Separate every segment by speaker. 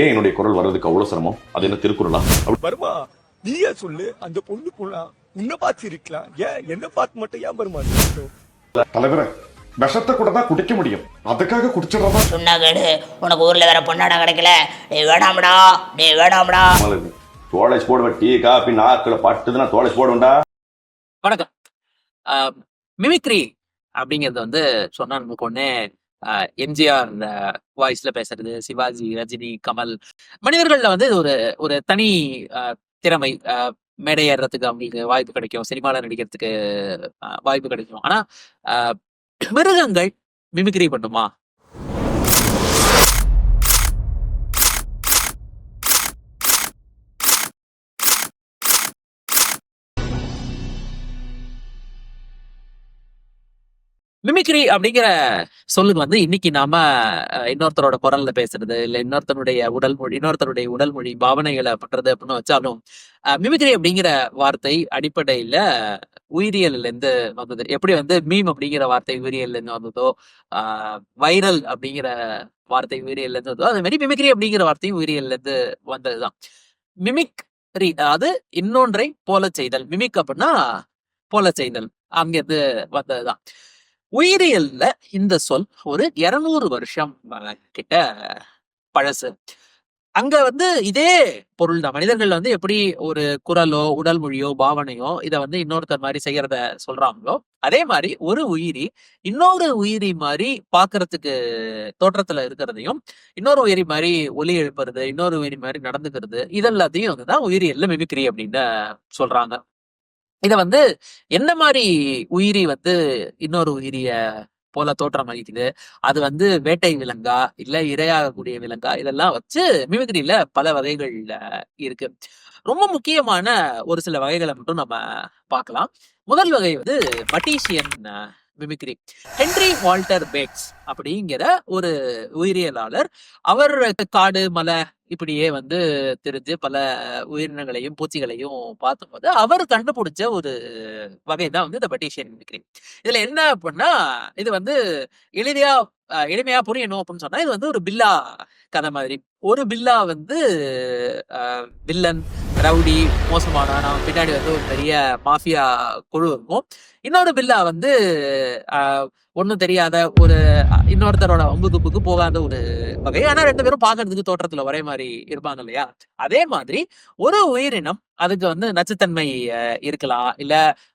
Speaker 1: ஏன் என்னுடைய குரல் வர்றதுக்கு அவ்வளவு சிரமம்? அது என்ன திருக்குறளா?
Speaker 2: வருமா? நீயே சொல்லு. அந்த பொண்ணு போலாம் உன்னை பார்த்து இருக்கலாம். ஏன்? என்ன பார்த்து மட்டும் ஏன் வருமா?
Speaker 1: தலைவரே விஷத்தை கூட தான் குடிக்க முடியும். அதுக்காக குடிச்சிடறதா?
Speaker 3: சுண்ணா கேடு உனக்கு ஊர்ல வேற பொண்ணாடா கிடைக்கல. நீ வேணாம்டா. நீ வேணாம்டா.
Speaker 1: தோழைச்சு போடுவேன் டீ காப்பி நாக்கில் பட்டுதுன்னா தோழைச்சு போடுவேன்டா
Speaker 4: வணக்கம். மிமிக்ரி அப்படிங்கிறது வந்து சொன்னா நமக்கு ஒண்ணு எம்ஜிஆர் வாய்ஸ்ல பேசுறது சிவாஜி ரஜினி கமல் மனிதர்கள்ல வந்து இது ஒரு ஒரு தனி திறமை. ஆஹ், மேடை ஏறுறதுக்கு அவங்களுக்கு வாய்ப்பு கிடைக்கும். சினிமாவில் நடிக்கிறதுக்கு வாய்ப்பு கிடைக்கும். ஆனா ஆஹ், மிருகங்கள் மிமிக்ரி பண்ணுமா? மிமிக்ரி அப்படிங்கிற சொல்லுக்கு வந்து இன்னைக்கு நாம இன்னொருத்தரோட குரல்ல பேசுறது இல்ல இன்னொருத்தனுடைய உடல் மொழி இன்னொருத்தருடைய உடல் மொழி பாவனைகளை பண்றது அப்படின்னு வச்சாலும் அஹ், மிமிக்ரி அப்படிங்கிற வார்த்தை அடிப்படையில உயிரியல்ல இருந்து வந்தது. எப்படி வந்து மீம் அப்படிங்கிற வார்த்தை உயிரியல்ல இருந்து வந்ததோ வைரல் அப்படிங்கிற வார்த்தை உயிரியல்ல இருந்து வந்ததோ அதே மாதிரி மிமிக்ரி அப்படிங்கிற வார்த்தையும் உயிரியல்ல இருந்து வந்ததுதான் மிமிக்ரி அதாவது இன்னொன்றை போல செய்தல். மிமிக் அப்படின்னா போல செய்தல். அங்கிருந்து வந்ததுதான். உயிரியல்ல இந்த சொல் ஒரு 200 வருஷம் கிட்ட பழசு. அங்க வந்து இதே பொருள் தான். மனிதர்கள் வந்து எப்படி ஒரு குரலோ உடல் மொழியோ பாவனையோ இதை வந்து இன்னொருத்தர் மாதிரி செய்யறத சொல்றாங்களோ அதே மாதிரி ஒரு உயிரி இன்னொரு உயிரி மாதிரி பாக்குறதுக்கு தோற்றத்துல இருக்கிறதையும் இன்னொரு உயிரி மாதிரி ஒலி எழுப்புறது இன்னொரு உயிரி மாதிரி நடந்துக்கிறது இதெல்லாத்தையும் வந்துதான் உயிரியல்ல மிமிக்ரி அப்படின்னு சொல்றாங்க. இதை வந்து என்ன மாதிரி உயிரி வந்து இன்னொரு உயிரிய போல தோற்றம் அளிக்குது அது வந்து வேட்டை விலங்கா? இல்ல இரையாகக்கூடிய விலங்கா? இதெல்லாம் வச்சு மிமிக்ரியில பல வகைகள் இருக்கு. ரொம்ப முக்கியமான ஒரு சில வகைகளை மட்டும் நம்ம பார்க்கலாம். முதல் வகை வந்து Batesian mimicry. Henry Walter Bates அப்படிங்கிற ஒரு உயிரியலாளர். அவர் காடு மலை இப்படியே வந்து தெரிஞ்சு பல உயிரினங்களையும் பூச்சிகளையும் பார்த்தபோது அவர் கண்டுபிடிச்ச ஒரு வகை தான் வந்து இந்த பட்டீஷியன் மிமிக்ரி இதுல என்ன அப்படின்னா இது வந்து எளிதையா எளிமையா புரியணும் அப்படின்னு சொன்னா இது வந்து ஒரு பில்லா கதை மாதிரி. ஒரு பில்லா வந்து வில்லன் ரவுடி மோசமான நம்ம பின்னாடி வந்து ஒரு பெரிய மாஃபியா குழு இருக்கும். இன்னொரு பில்லா வந்து ஒன்றும் தெரியாத ஒரு இன்னொருத்தரோட வம்பு துப்புக்கு போகாத ஒரு வகை ஆனா ரெண்டு பேரும் பாக்குறதுக்கு தோற்றத்துல ஒரே மாதிரி இருப்பாங்க இல்லையா? அதே மாதிரி ஒரு உயிரினம் அதுக்கு வந்து நச்சுத்தன்மை இருக்கலாம். இல்ல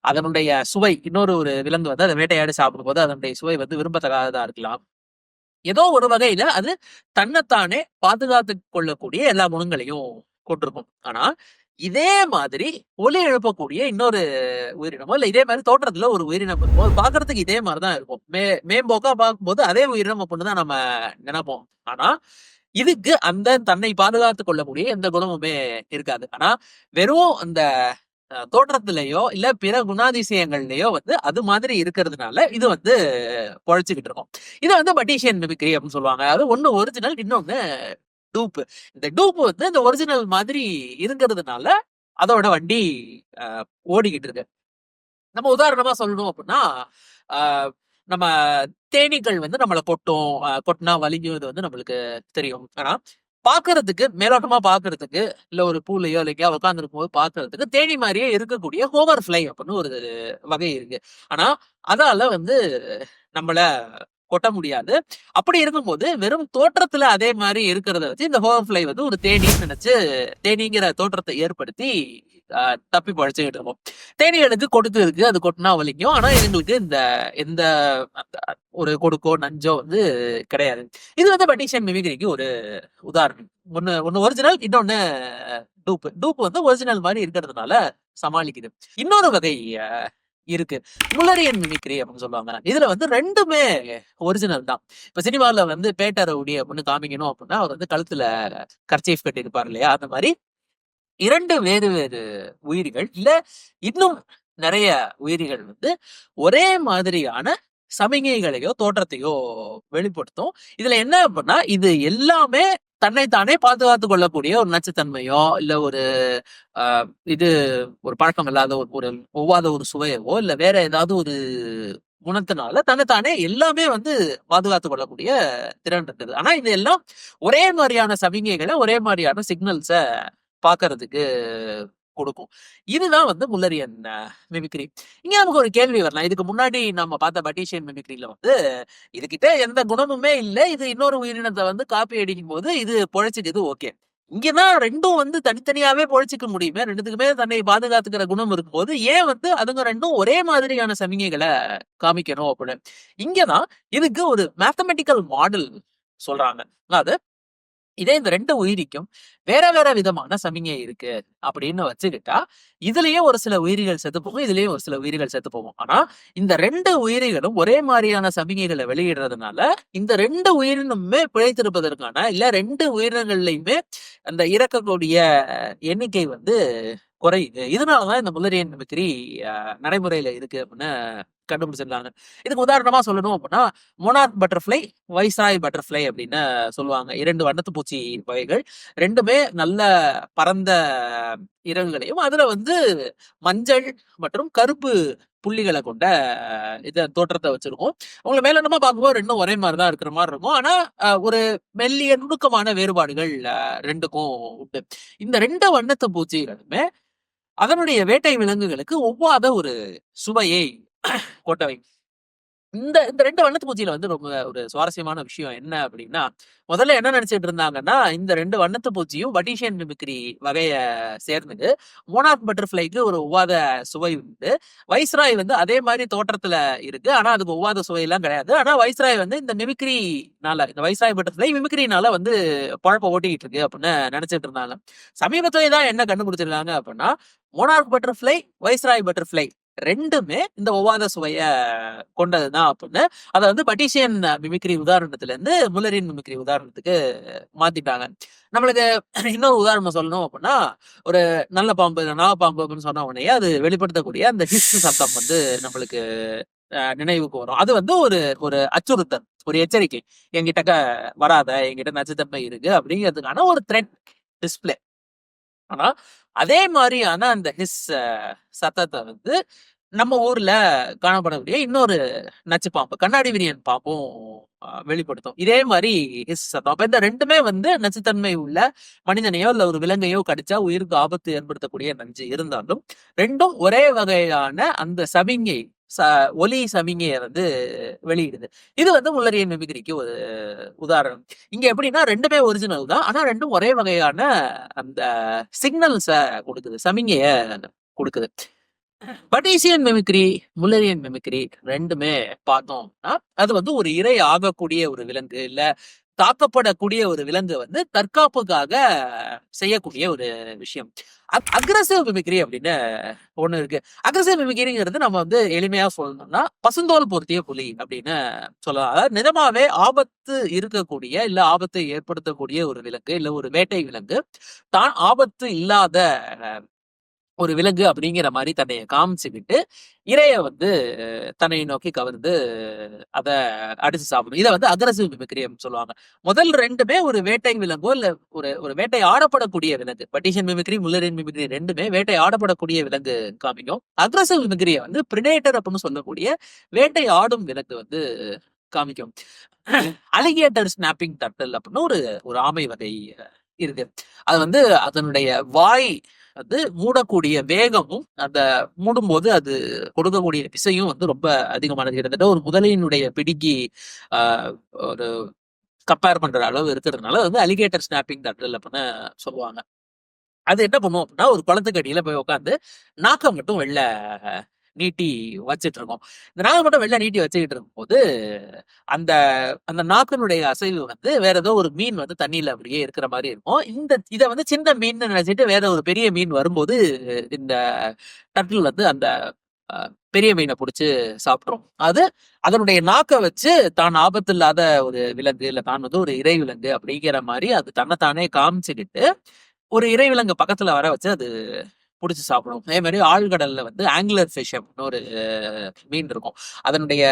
Speaker 4: அதனுடைய சுவை இன்னொரு ஒரு விலங்கு வந்து அதை வேட்டையாடி சாப்பிடும்போது அதனுடைய சுவை வந்து விரும்பத்தகாததா இருக்கலாம். ஏதோ ஒரு வகையில அது தன்னைத்தானே பாதுகாத்து கொள்ளக்கூடிய எல்லா குணங்களையும் கொண்டிருக்கும். ஆனா இதே மாதிரி ஒலி எழுப்பக்கூடிய இன்னொரு உயிரினமோ இல்லை இதே மாதிரி தோற்றத்துல ஒரு உயிரினம் இருக்கும் பாக்குறதுக்கு இதே மாதிரிதான் இருக்கும். மே மேம்போக்கா பார்க்கும்போது அதே உயிரினம் அப்படின்னு தான் நம்ம நினைப்போம். ஆனா இதுக்கு அந்த தன்னை பாதுகாத்து கொள்ளக்கூடிய எந்த குணமுமே இருக்காது. ஆனா வெறும் அந்த தோற்றத்திலேயோ இல்ல பிற குணாதிசயங்கள்லயோ வந்து அது மாதிரி இருக்கிறதுனால இது வந்து பொழைச்சுக்கிட்டு இருக்கும். இது வந்து பட்டீஷியன் மிமிக்ரி அப்படின்னு சொல்லுவாங்க. அது ஒன்னு ஒரிஜினல் இன்னொன்னு டூப் இந்த டூப் வந்து இந்த ஒரிஜினல் மாதிரி இருக்கிறதுனால அதோட வண்டி ஓடிக்கிட்டு இருக்கு. நம்ம உதாரணமா சொல்லணும் அப்படின்னா ஆஹ், நம்ம தேனீக்கள் வந்து நம்மளை கொட்டும். ஆஹ், கொட்டினா வலிக்கும். இது வந்து நம்மளுக்கு தெரியும். ஆனா பாக்குறதுக்கு மேலோட்டமா பாக்குறதுக்கு இல்ல ஒரு பூலையோ இல்லையா உட்கார்ந்து இருக்கும்போது பாக்குறதுக்கு தேனி மாதிரியே இருக்கக்கூடிய ஹோவர் ஃபிளை அப்படின்னு ஒரு வகை இருக்கு. ஆனா அதால வந்து நம்மள கொட்ட முடியாது. அப்படி இருக்கும்போது வெறும் தோற்றத்துல அதே மாதிரி இருக்கிறத வச்சு இந்த ஹோவர் ஃபிளை வந்து ஒரு தேனின்னு நினைச்சு தேனீங்கிற தோற்றத்தை ஏற்படுத்தி தப்பி பழச்சுக்கிட்டு இருக்கும் தேனீகளுக்கு கொடுத்து இருக்கு அது கொட்டினா வலிக்கும். ஆனா எங்களுக்கு இந்த எந்த ஒரு கொடுக்கோ நஞ்சோ வந்து கிடையாது. இது வந்து பட்டிஷன் மிமிகிரிக்கு ஒரு உதாரணம். ஒன்னு ஒன்னு ஒரிஜினல் இன்னொன்னு டூப் டூப் வந்து ஒரிஜினல் மாதிரி இருக்கிறதுனால சமாளிக்குது. இன்னொரு வகை இருக்கு. முலரியன் மிமிக்ரி அப்படின்னு சொல்லுவாங்க? இதுல வந்து ரெண்டுமே ஒரிஜினல் தான். இப்ப சினிமாவில வந்து பேட்ட ரவுடி அப்படின்னு காமிக்கணும் அப்படின்னா அவர் வந்து கழுத்துல கர்ச்சீஃப் கட்டி இருப்பார் இல்லையா? அந்த மாதிரி இரண்டு வேறு வேறு உயிரிகள் இல்ல இன்னும் நிறைய உயிரிகள் வந்து ஒரே மாதிரியான சமிகைகளையோ தோற்றத்தையோ வெளிப்படுத்தும். இதுல என்ன அப்படின்னா இது எல்லாமே தன்னைத்தானே பாதுகாத்து கொள்ளக்கூடிய ஒரு நச்சுத்தன்மையோ இல்ல ஒரு இது ஒரு பழக்கம் இல்லாத ஒரு ஒரு ஒவ்வாத ஒரு சுவையவோ இல்ல வேற ஏதாவது ஒரு குணத்தினால தன்னைத்தானே எல்லாமே வந்து பாதுகாத்து கொள்ளக்கூடிய திறன் இருக்குது ஆனா இது எல்லாம் ஒரே மாதிரியான சமிகைகளை ஒரே மாதிரியான சிக்னல்ஸை பாக்குறதுக்கு கொடுக்கும். இதுதான் வந்து முல்லரியன் மிமிக்ரி இங்க நமக்கு ஒரு கேள்வி வரலாம். இதுக்கு முன்னாடி நம்ம பார்த்த பட்டீஷியன் மிமிக்ரியில வந்து இதுகிட்ட எந்த குணமுமே இல்லை. இது இன்னொரு உயிரினத்தை வந்து காப்பி அடிக்கும் போது இது பொழைச்சிக்குது ஓகே இங்கதான் ரெண்டும் வந்து தனித்தனியாவே பொழைச்சிக்க முடியுமே. ரெண்டுத்துக்குமே தன்னை பாதுகாத்துக்கிற குணம் இருக்கும்போது ஏன் வந்து அதுங்க ரெண்டும் ஒரே மாதிரியான சமிகைகளை காமிக்கணும் அப்படின்னு. இங்கதான் இதுக்கு ஒரு மேத்தமெட்டிக்கல் மாடல் சொல்றாங்க. அதாவது இதே இந்த ரெண்டு உயிரிக்கும் வேற வேற விதமான சமிகை இருக்கு அப்படின்னு வச்சுக்கிட்டா இதுலயே ஒரு சில உயிரிகள் செத்து போகும் இதுலயே ஒரு சில உயிரிகள் செத்து போகும். ஆனா இந்த ரெண்டு உயிரிகளும் ஒரே மாதிரியான சமிகைகளை வெளியிடுறதுனால இந்த ரெண்டு உயிரினமுமே பிழைத்திருப்பதற்கான இல்ல ரெண்டு உயிரினங்கள்லயுமே அந்த இறக்கக்கூடிய எண்ணிக்கை வந்து குறையுது. இதனாலதான் இந்த முல்லரியன் மித்திரி நடைமுறையில இருக்கு அப்படின்னு கண்டுபிடிச்சிருக்காங்க இதுக்கு உதாரணமா சொல்லணும் அப்படின்னா மொனார்க் பட்டர்ஃப்ளை வைஸ்ராய் பட்டர்ஃப்ளை அப்படின்னு சொல்லுவாங்க. இரண்டு வண்ணத்து பூச்சி வகைகள். ரெண்டுமே நல்ல பரந்த இறகுகளையும் அதுல வந்து மஞ்சள் மற்றும் கருப்பு புள்ளிகளை கொண்ட இத தோற்றத்தை வச்சிருக்கும். உங்களை மேலோட்டமா பார்க்கும்போது ரெண்டும் ஒரே மாதிரி தான் இருக்கிற மாதிரி இருக்கும். ஆனா ஒரு மெல்லிய நுணுக்கமான வேறுபாடுகள் ரெண்டுக்கும் உண்டு. இந்த ரெண்டு வண்ணத்து பூச்சிகளுமே அதனுடைய வேட்டை விலங்குகளுக்கு ஒவ்வாத ஒரு சுவையை கொண்டவை இந்த இந்த ரெண்டு வண்ணத்து பூஜையில வந்து ரொம்ப ஒரு சுவாரஸ்யமான விஷயம் என்ன அப்படின்னா முதல்ல என்ன நினைச்சிட்டு இருந்தாங்கன்னா இந்த ரெண்டு வண்ணத்து பூச்சியும் பட்டீஷியன் மிமிக்ரி வகைய சேர்ந்தது. மோனார்க் பட்டர்ஃப்ளைக்கு ஒரு ஒவ்வாத சுவை உண்டு. வைஸ்ராய் வந்து அதே மாதிரி தோற்றத்துல இருக்கு. ஆனா அதுக்கு ஒவ்வாத சுவையெல்லாம் கிடையாது. ஆனா வைஸ்ராய் வந்து இந்த மிமிக்ரினால இந்த வைஸ்ராய் பட்டர்ஃப்ளை மிமிக்ரினால வந்து பழப்ப ஓட்டிக்கிட்டு இருக்கு அப்படின்னு நினைச்சிட்டு இருந்தாங்க. சமீபத்துல தான் என்ன கண்டுபிடிச்சிருக்காங்க அப்படின்னா மோனார்க் பட்டர்ஃப்ளை வைஸ்ராய் பட்டர்ஃபிளை ரெண்டுமே இந்த ஒவ்வாத சுவைய கொண்டதுதான் அப்படின்னு. அதை வந்து பட்டிஷியன் மிமிக்ரி உதாரணத்துல இருந்து முலரின் மிமிக்ரி உதாரணத்துக்கு மாத்திட்டாங்க. நம்மளுக்கு இன்னொரு உதாரணம் சொல்லணும் அப்படின்னா ஒரு நல்ல பாம்பு நாகப்பாம்பு அப்படின்னு சொன்ன உடனே அது வெளிப்படுத்தக்கூடிய அந்த ஹிஸ்ட் சத்தம் வந்து நம்மளுக்கு நினைவுக்கு வரும். அது வந்து ஒரு ஒரு அச்சுறுத்தல் ஒரு எச்சரிக்கை. எங்கிட்டக்க வராத எங்கிட்ட நச்சுத்தன்மை இருக்கு அப்படிங்கிறதுக்கான ஒரு த்ரெட் டிஸ்பிளே ஆனா அதே மாதிரியான அந்த ஹிஸ் சத்தத்தை வந்து நம்ம ஊர்ல காணப்படக்கூடிய இன்னொரு நச்சு பாம்பு கண்ணாடி விரியன் பாம்பும் வெளிப்படுத்தும். இதே மாதிரி ஹிஸ் சத்தம். அப்ப இந்த ரெண்டுமே வந்து நச்சுத்தன்மை உள்ள மனிதனையோ இல்ல ஒரு விலங்கையோ கடிச்சா உயிருக்கு ஆபத்து ஏற்படுத்தக்கூடிய நஞ்சு இருந்தாலும் ரெண்டும் ஒரே வகையான அந்த சவிங்கை ச ஒலி சமிங்கையை வந்து வெளியிடுது. இது வந்து முல்லரியன் மிமிகிரிக்கு ஒரு உதாரணம். இங்க எப்படின்னா ரெண்டுமே ஒரிஜினல் தான். ஆனா ரெண்டும் ஒரே வகையான அந்த சிக்னல்ஸ கொடுக்குது. சமிங்கைய கொடுக்குது. பட்டீசியன் மெமிக்ரி முல்லரியன் மெமிக்ரி ரெண்டுமே பார்த்தோம்னா அது வந்து ஒரு இறை ஆகக்கூடிய ஒரு விலங்கு. இல்ல தாக்கப்படக்கூடிய ஒரு விலங்கு வந்து தற்காப்புக்காக செய்யக்கூடிய ஒரு விஷயம். அக்ரசிவ் மிமிக்ரி அப்படின்னு ஒண்ணு இருக்கு. அக்ரசிவ் மிமிக்ரிங்கிறது நம்ம வந்து எளிமையா சொல்லணும்னா பசுந்தோல் பொருத்திய புலி அப்படின்னு சொல்லலாம். அதாவது நிஜமாவே ஆபத்து இருக்கக்கூடிய இல்ல ஆபத்தை ஏற்படுத்தக்கூடிய ஒரு விலங்கு இல்ல ஒரு வேட்டை விலங்கு தான் ஆபத்து இல்லாத ஒரு விலங்கு அப்படிங்கிற மாதிரி தன்னை காமிச்சுக்கிட்டு இறைய வந்து தன்னை நோக்கி கவர்ந்து அதை அடிச்சு சாப்பிடும் இதை வந்து அக்ரசிவ் மிமிக்ரி சொல்லுவாங்க. முதல் ரெண்டுமே ஒரு வேட்டை விலங்கோ இல்ல ஒரு ஒரு வேட்டை ஆடப்படக்கூடிய விலங்கு. பட்டிஷன் மிமிக்ரி முல்லரின் மிமிக்ரி ரெண்டுமே வேட்டை ஆடப்படக்கூடிய விலங்கு காமிக்கும். அக்ரசிவ் மிமிக்ரியை வந்து பிரிடேட்டர் அப்படின்னு சொல்லக்கூடிய வேட்டை ஆடும் விலங்கு வந்து காமிக்கும். அலிகேட்டர் ஸ்னாப்பிங் தட்டல் அப்படின்னு ஒரு ஒரு ஆமை வகை இருக்கு. அது வந்து அதனுடைய வாய் வந்து மூடக்கூடிய வேகமும் அந்த மூடும்போது அது கொடுக்கக்கூடிய விசையும் வந்து ரொம்ப அதிகமானது. கிட்டத்தட்ட ஒரு முதலையினுடைய பிடிக்கு ஆஹ், ஒரு கம்பேர் பண்ற அளவு இருக்கிறதுனால வந்து அலிகேட்டர் ஸ்னாப்பிங் தட்டல் அப்படின்னு சொல்லுவாங்க. அது என்ன பண்ணுவோம் அப்படின்னா ஒரு குளத்துக்கடியில போய் உட்காந்து நாக்கம் மட்டும் வெளில நீட்டி வச்சுட்டு இருக்கோம் இந்த நாக்கு மட்டும் வெளில நீட்டி வச்சுக்கிட்டு இருக்கும்போது அந்த அந்த நாக்கினுடைய அசைவு வந்து வேற ஏதோ ஒரு மீன் வந்து தண்ணியில அப்படியே இருக்கிற மாதிரி இருக்கும். இந்த இதை வந்து சின்ன மீன் நினைச்சிட்டு வேற ஒரு பெரிய மீன் வரும்போது இந்த டர்டில் வந்து அந்த பெரிய மீனை பிடிச்சி சாப்பிட்ரும் அது அதனுடைய நாக்கை வச்சு தான் ஆபத்து இல்லாத ஒரு விலங்கு இல்லை தான் வந்து ஒரு இறை விலங்கு அப்படிங்கிற மாதிரி அது தன்னைத்தானே காமிச்சுக்கிட்டு ஒரு இறை விலங்கு பக்கத்துல வர வச்சு அது பிடிச்சி சாப்பிடும். அதே மாதிரி ஆழ்கடல்ல வந்து ஆங்குலர் ஃபிஷ் அப்படின்னு ஒரு மீன் இருக்கும். அதனுடைய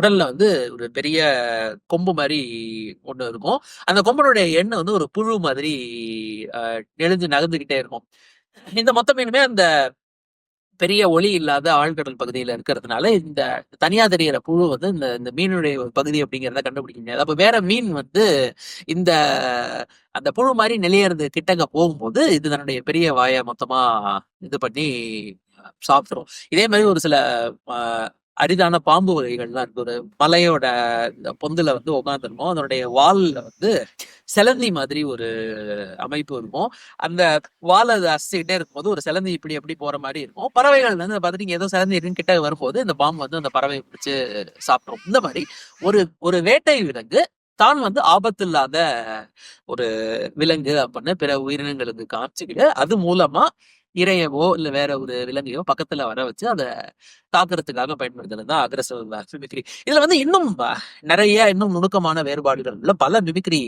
Speaker 4: உடல்ல வந்து ஒரு பெரிய கொம்பு மாதிரி ஒன்று இருக்கும். அந்த கொம்பனுடைய எண்ணெய் வந்து ஒரு புழு மாதிரி எழுந்து நெளிஞ்சு இருக்கும். இந்த மொத்த மீனுமே அந்த பெரிய ஒளி இல்லாத ஆழ்கடல் பகுதியில இருக்கிறதுனால இந்த தனியா தெரியிற புழு வந்து இந்த இந்த மீனுடைய பகுதி அப்படிங்கிறத கண்டுபிடிக்க முடியாது. அப்ப வேற மீன் வந்து இந்த அந்த புழு மாதிரி நெளியறது கிட்டங்க போகும்போது இது தன்னுடைய பெரிய வாயை மொத்தமா இது பண்ணி அஹ், சாப்பிட்டுரும். இதே மாதிரி ஒரு சில அரிதான பாம்பு வகைகள்லாம் இருக்கு ஒரு மலையோட இந்த பொந்துல வந்து உட்காந்துருக்கும் அதனுடைய வால்ல வந்து சிலந்தி மாதிரி ஒரு அமைப்பு இருக்கும். அந்த வால் அது அசைக்கிட்டே இருக்கும்போது ஒரு சிலந்தி இப்படி எப்படி போற மாதிரி இருக்கும். பறவைகள் வந்து பார்த்துட்டு ஏதோ செலந்தி இருக்குன்னு கிட்ட வரும்போது இந்த பாம்பு வந்து அந்த பறவையை பிடிச்சு சாப்பிடும். இந்த மாதிரி ஒரு ஒரு வேட்டை விலங்கு தான் வந்து ஆபத்து இல்லாத ஒரு விலங்கு அப்படின்னு பிற உயிரினங்களுக்கு காமிச்சுக்கிட்டு அது மூலமா இறையவோ இல்ல வேற ஒரு விலங்கையோ பக்கத்துல வர வச்சு அதை தாக்குறதுக்காக பயன்படுத்துறது தான் அக்ரஸிவ் மிமிக்ரி இதுல வந்து இன்னும் நிறைய இன்னும் நுணுக்கமான வேறுபாடுகள் உள்ள பல மிமிக்ரி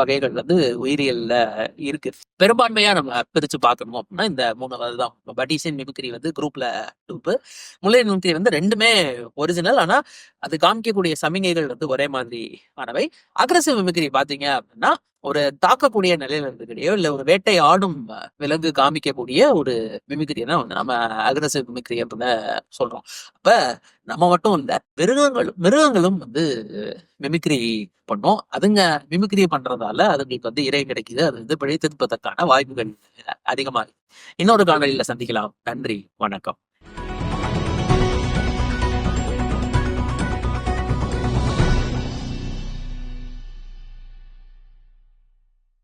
Speaker 4: வகைகள் வந்து உயிரியல்ல இருக்கு. பெரும்பான்மையா நம்ம பிரிச்சு பார்க்கணும் அப்படின்னா இந்த மூணாவது தான் பட்டிஷன் மிமிக்ரி வந்து குரூப்ல டூப்பு முல்லை மிமிக்ரி வந்து ரெண்டுமே ஒரிஜினல் ஆனா அது காமிக்கக்கூடிய சமிகைகள் வந்து ஒரே மாதிரி ஆனவை அக்ரஸிவ் மிமிக்ரி பாத்தீங்க அப்படின்னா ஒரு தாக்கக்கூடிய நிலையில இருந்துக்கிடையோ இல்ல ஒரு வேட்டை ஆடும் விலங்கு காமிக்கக்கூடிய ஒரு மிமிக்ரி தான் வந்து நம்ம அக்ரஸிவ் மிமிக்ரி அப்படின்னு சொல்றோம். அப்ப நம்ம மட்டும் இல்ல மிருகங்களும் மிருகங்களும் வந்து மிமிக்ரி பண்ணோம். அதுங்க மிமிக்ரி பண்றதால அதுங்களுக்கு வந்து இறை கிடைக்குது. அது வந்து பிழைத்திருப்பதற்கான வாய்ப்புகள் அதிகமா இன்னொரு காணொலியில சந்திக்கலாம். நன்றி வணக்கம்.